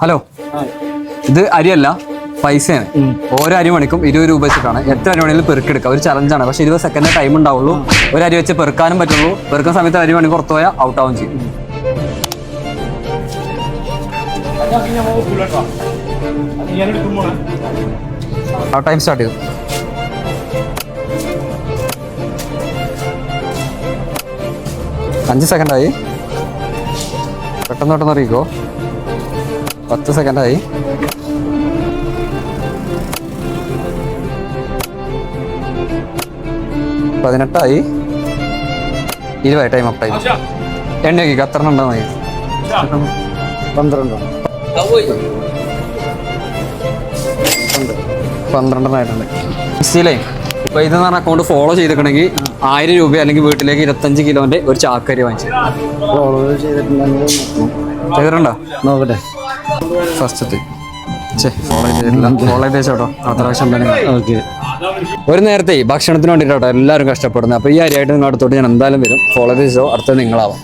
Hello ഇത് അരിയല്ല പൈസയാണ്. ഓരോ അരി മണിക്കും ഇരുപത് രൂപ വെച്ചിട്ടാണ്. എത്ര അരി മണിയിൽ പെറുക്കെടുക്കുക ഒരു ചലഞ്ചാണ് പക്ഷെ ഇരുപത് സെക്കൻഡ് ടൈം ഉണ്ടാവുള്ളൂ. ഒരു അരി വെച്ച് പെറുക്കാനും പറ്റുള്ളൂ. പെറുക്കുന്ന സമയത്ത് അരി മണി പുറത്തു പോയാൽ ഔട്ട് ആവും ചെയ്യും. ടൈം സ്റ്റാർട്ട് ചെയ്തു. അഞ്ച് സെക്കൻഡായി പെട്ടെന്ന് പെട്ടെന്ന് അറിയിക്കോ? പത്ത് സെക്കൻഡായി. പതിനെട്ടായി. ഇരുപതായി ടൈം അപ്പ് ടൈം എണ്ണ നോക്കി എത്ര ഉണ്ടോ നോക്കി പന്ത്രണ്ടോ. പന്ത്രണ്ടെണ്ണമായിട്ടുണ്ട് ഇൻസ്റ്റയിലേ ഇപ്പൊ ഇതെന്ന് പറഞ്ഞ അക്കൗണ്ട് ഫോളോ ചെയ്തിട്ടുണ്ടെങ്കിൽ ആയിരം രൂപ അല്ലെങ്കിൽ വീട്ടിലേക്ക് ഇരുപത്തഞ്ച് കിലോന്റെ ഒരു ചാക്കരി വാങ്ങിച്ചു ഫോളോ. ചെയ്തിട്ടുണ്ടോ? നോക്കട്ടെ. ഫസ്റ്റ് ഫോളോ ഫോളോ ചെയ്ത് വെച്ചോട്ടോ അത്ര ആവശ്യം ഉണ്ടെങ്കിൽ ഓക്കെ. ഒരു നേരത്തെ ഭക്ഷണത്തിന് വേണ്ടിയിട്ടോ എല്ലാവരും കഷ്ടപ്പെടുന്നത്. അപ്പോൾ ഈ അരിയായിട്ട് നിങ്ങൾ അടുത്തോട്ട് ഞാൻ എന്തായാലും വരും. ഫോളോ ചെയ്തോ അടുത്ത അടുത്തത് നിങ്ങളാവാം.